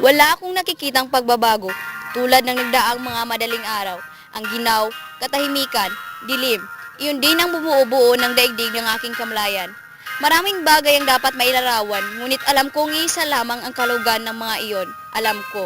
Wala akong nakikitang pagbabago tulad ng nagdaang mga madaling araw. Ang ginaw, katahimikan, dilim, iyon din ang bumuo-buo ng daigdig ng aking kamlayan. Maraming bagay ang dapat mailarawan, ngunit alam kong isa lamang ang kalugan ng mga iyon. Alam ko.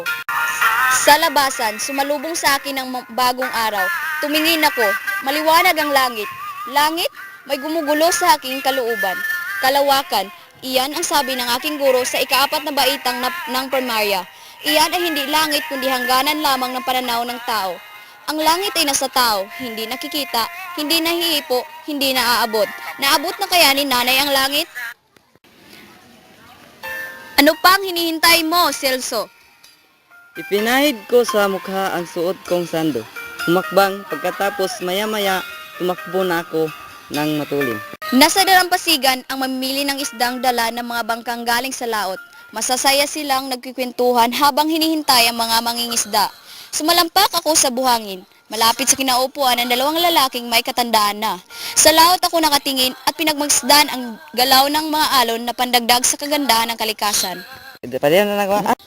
Sa labasan, sumalubong sa akin ang bagong araw. Tumingin ako, maliwanag ang langit. Langit, may gumugulo sa aking kalooban. Kalawakan, iyan ang sabi ng aking guro sa ikaapat na baitang na, ng primarya. Iyan ay hindi langit kundi hangganan lamang ng pananaw ng tao. Ang langit ay nasa tao, hindi nakikita, hindi nahihipo, hindi naaabot. Naabot na kaya ni nanay ang langit? Ano pang hinihintay mo, Celso? Ipinahid ko sa mukha ang suot kong sando. Humakbang pagkatapos maya-maya tumakbo na ako ng matulin. Nasa dalampasigan ang mamimili ng isdang dala ng mga bangkang galing sa laot. Masasaya silang nagkikwentuhan habang hinihintay ang mga mangingisda. Sumalampak ako sa buhangin. Malapit sa kinaupuan ang dalawang lalaking may katandaan na. Sa laot ako nakatingin at pinagmagsdan ang galaw ng mga alon na pandagdag sa kagandahan ng kalikasan. Pwede pa rin na nagawa.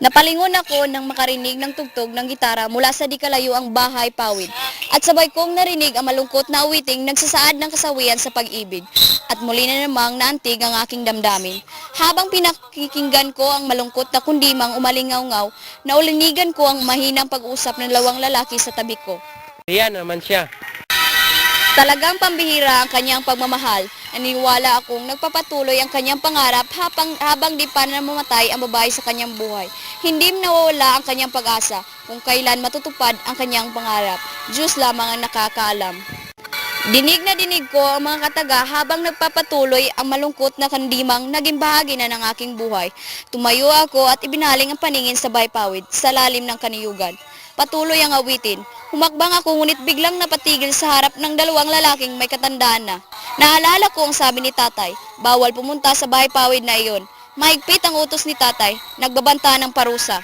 Napalingon ako nang makarinig ng tugtog ng gitara mula sa di kalayo ang bahay pawid. At sabay kong narinig ang malungkot na awiting nagsasaad ng kasawian sa pag-ibig. At muli na namang naantig ang aking damdamin. Habang pinakikinggan ko ang malungkot na kundimang umalingaw-ngaw, naulinigan ko ang mahinang pag-usap ng lawang lalaki sa tabi ko. Yan naman siya. Talagang pambihira ang kanyang pagmamahal. Naniniwala akong nagpapatuloy ang kanyang pangarap habang, habang di pa namamatay ang babae sa kanyang buhay. Hindi nawawala ang kanyang pag-asa kung kailan matutupad ang kanyang pangarap. Diyos lamang ang nakakaalam. Dinig na dinig ko ang mga kataga habang nagpapatuloy ang malungkot na kandimang naging bahagi na ng aking buhay. Tumayo ako at ibinaling ang paningin sa baypawid sa lalim ng kaniyugan. Patuloy ang awitin. Humakbang ako ngunit biglang napatigil sa harap ng dalawang lalaking may katandaan na. Naalala ko ang sabi ni tatay, bawal pumunta sa bahay pawid na iyon. Mahigpit ang utos ni tatay, nagbabanta ng parusa.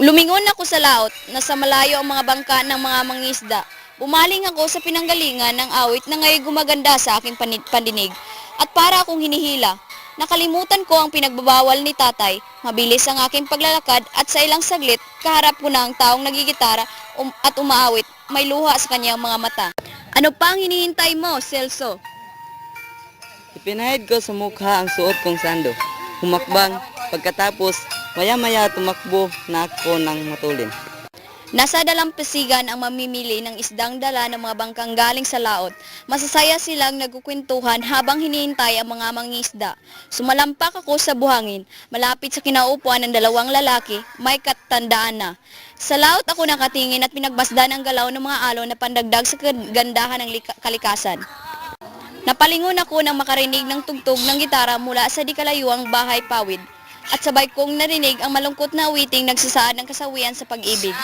Lumingon ako sa laot, nasa malayo ang mga bangka ng mga mangisda. Bumaling ako sa pinanggalingan ng awit na ngayon gumaganda sa aking pandinig. At para akong hinihila, nakalimutan ko ang pinagbabawal ni tatay. Mabilis ang aking paglalakad at sa ilang saglit, kaharap ko na ang taong nagigitara um- at umaawit. May luha sa kanyang mga mata. Ano pa ang hinihintay mo, Celso? Ipinahid ko sa mukha ang suot kong sando. Humakbang pagkatapos maya-maya tumakbo na ako ng matulin. Nasa dalampasigan ang mamimili ng isdang dala ng mga bangkang galing sa laot. Masasaya silang nagkukwentuhan habang hinihintay ang mga mangisda. Sumalampak ako sa buhangin. Malapit sa kinaupuan ng dalawang lalaki, may katandaan na. Sa laot ako nakatingin at pinagbasdan ang galaw ng mga alon na pandagdag sa gandahan ng lika- kalikasan. Napalingon ako nang makarinig ng tugtog ng gitara mula sa di kalayuang bahay pawid. At sabay kong narinig ang malungkot na awiting nagsasaad ng kasawian sa pag-ibig.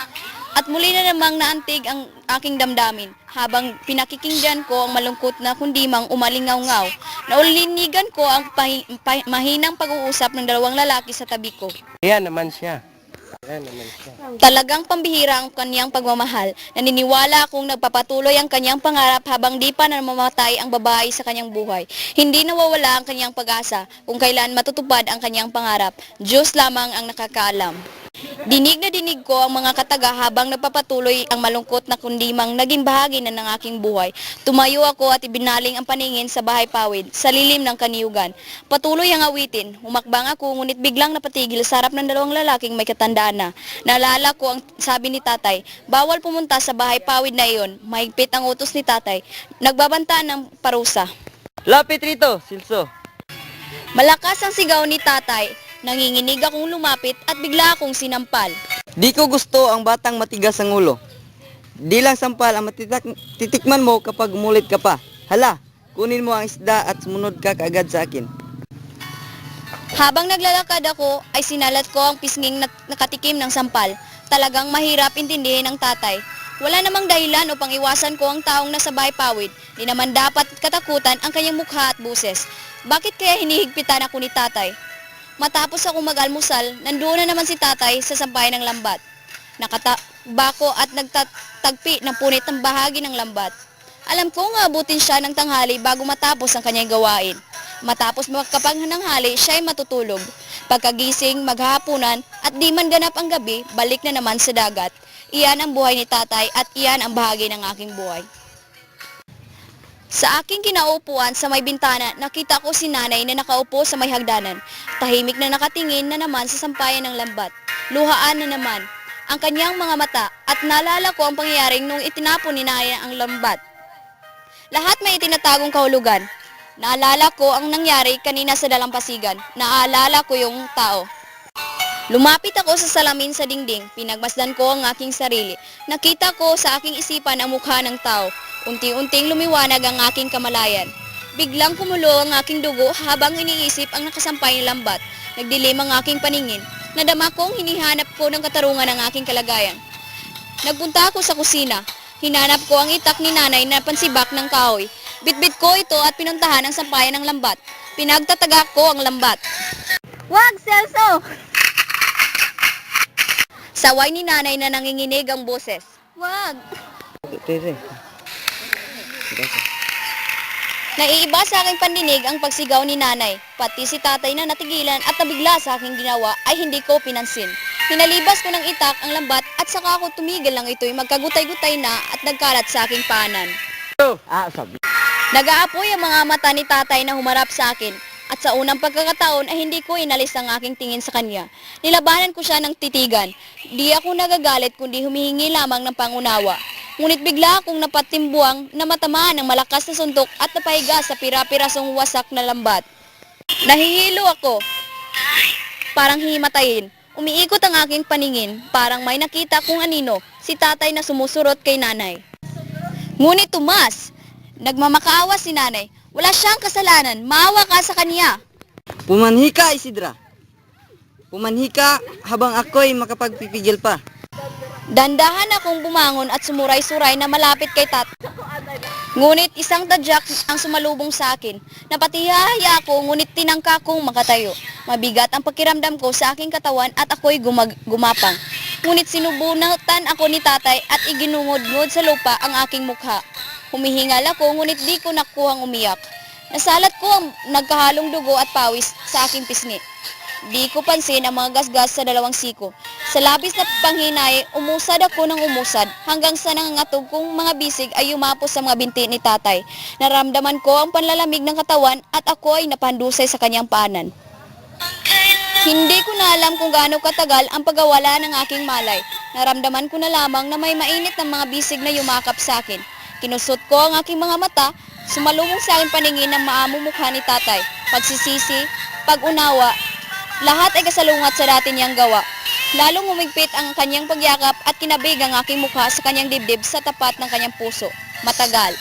At muli na namang naantig ang aking damdamin habang pinakikinggan ko ang malungkot na kundimang umalingaw-ngaw. Naulinigan ko ang pahi- pa- mahinang pag-uusap ng dalawang lalaki sa tabi ko. Yan naman siya. Yan naman siya. Talagang pambihira ang kanyang pagmamahal. Naniniwala akong nagpapatuloy ang kanyang pangarap habang di pa namamatay ang babae sa kanyang buhay. Hindi nawawala ang kanyang pag-asa kung kailan matutupad ang kanyang pangarap. Diyos lamang ang nakakaalam. Dinig na dinig ko ang mga kataga habang nagpapatuloy ang malungkot na kundimang naging bahagi na ng aking buhay. Tumayo ako at ibinaling ang paningin sa bahay pawid, sa lilim ng kaniyugan. Patuloy ang awitin. Humakbang ako ngunit biglang napatigil sa harap ng dalawang lalaking may katandaan na. Naalala ko ang sabi ni tatay, bawal pumunta sa bahay pawid na iyon. Mahigpit ang utos ni tatay. Nagbabanta ng parusa. Lapit rito, Silso. Malakas ang sigaw ni tatay. Nanginginig akong lumapit at bigla akong sinampal. Di ko gusto ang batang matigas ang ulo. Di lang sampal ang matitak- titikman mo kapag umulit ka pa. Hala, kunin mo ang isda at sumunod ka kaagad sa akin. Habang naglalakad ako, ay sinalat ko ang pisnging na- nakatikim ng sampal. Talagang mahirap intindihin ng tatay. Wala namang dahilan upang iwasan ko ang taong nasa bahay pawid. Di naman dapat katakutan ang kanyang mukha at buses. Bakit kaya hinihigpitan ako ni tatay? Matapos ako mag-almusal, nandoon na naman si tatay sa sampayan ng lambat. Nakatabako at nagtatagpi ng punit ng bahagi ng lambat. Alam ko nga abutin siya ng tanghali bago matapos ang kanyang gawain. Matapos makapaghananghali, siya ay matutulog. Pagkagising, maghahapunan, at di man ganap ang gabi, balik na naman sa dagat. Iyan ang buhay ni tatay at iyan ang bahagi ng aking buhay. Sa aking kinaupuan sa may bintana, nakita ko si nanay na nakaupo sa may hagdanan. Tahimik na nakatingin na naman sa sampayan ng lambat. Luhaan na naman ang kanyang mga mata at naalala ko ang pangyayaring nung itinapon ni nanay ang lambat. Lahat may itinatagong kahulugan. Naalala ko ang nangyari kanina sa dalampasigan. Naalala ko yung tao. Lumapit ako sa salamin sa dingding. Pinagmasdan ko ang aking sarili. Nakita ko sa aking isipan ang mukha ng tao. Unti-unting lumiwanag ang aking kamalayan. Biglang kumulo ang aking dugo habang iniisip ang nakasampay na lambat. Nagdilim ang aking paningin. Nadama kong hinihanap ko ng katarungan ng aking kalagayan. Nagpunta ako sa kusina. Hinanap ko ang itak ni nanay na pansibak ng kahoy. Bitbit ko ito at pinuntahan ang sampayan ng lambat. Pinagtataga ko ang lambat. Wag, Celso! Saway ni nanay na nanginginig ang boses. Wag! Naiiba sa aking pandinig ang pagsigaw ni nanay. Pati si tatay na natigilan at nabigla sa aking ginawa ay hindi ko pinansin. Hinalibas ko ng itak ang lambat at saka ako tumigil lang ito'y magkagutay-gutay na at nagkalat sa aking paanan. Ah, sabi. Nag-aapoy ang mga mata ni tatay na humarap sa akin at sa unang pagkakataon ay hindi ko inalis ang aking tingin sa kanya. Nilabanan ko siya ng titigan. Di ako nagagalit kundi humihingi lamang ng pangunawa. Ngunit bigla akong napatimbuang na matamaan ng malakas na suntok at napahiga sa pira-pirasong wasak na lambat. Nahihilo ako. Parang himatayin. Umiikot ang aking paningin. Parang may nakita kong anino. Si tatay na sumusurot kay nanay. Ngunit tumas, nagmamakaawa si nanay. Wala siyang kasalanan. Maawa ka sa kanya. Pumanhi ka, Isidra. Pumanhi ka habang ako'y makapagpipigil pa. Dandahan akong bumangon at sumuray-suray na malapit kay tat. Ngunit isang tadyak ang sumalubong sa akin. Napatihaya ako ngunit tinangka kong makatayo. Mabigat ang pakiramdam ko sa aking katawan at ako'y gumag- gumapang. Ngunit sinubunutan ako ni tatay at iginungod-ngod sa lupa ang aking mukha. Humihingal ako ngunit di ko nakuhang umiyak. Nasalat ko ang nagkahalong dugo at pawis sa aking pisngi. Di ko pansin ang mga gasgas sa dalawang siko. Sa labis na panghinay, umusad ako ng umusad hanggang sa nangangatog kong mga bisig ay umapos sa mga binti ni tatay. Naramdaman ko ang panlalamig ng katawan at ako ay napandusay sa kanyang paanan. Hindi ko na alam kung gaano katagal ang pagawala ng aking malay. Naramdaman ko na lamang na may mainit ng mga bisig na yumakap sa akin. Kinusot ko ang aking mga mata, sumalubong sa aking paningin ng maamong mukha ni tatay. Pagsisisi, pag-unawa, lahat ay kasalungat sa dati niyang gawa. Lalong humigpit ang kanyang pagyakap at kinabig ang aking mukha sa kanyang dibdib sa tapat ng kanyang puso. Matagal.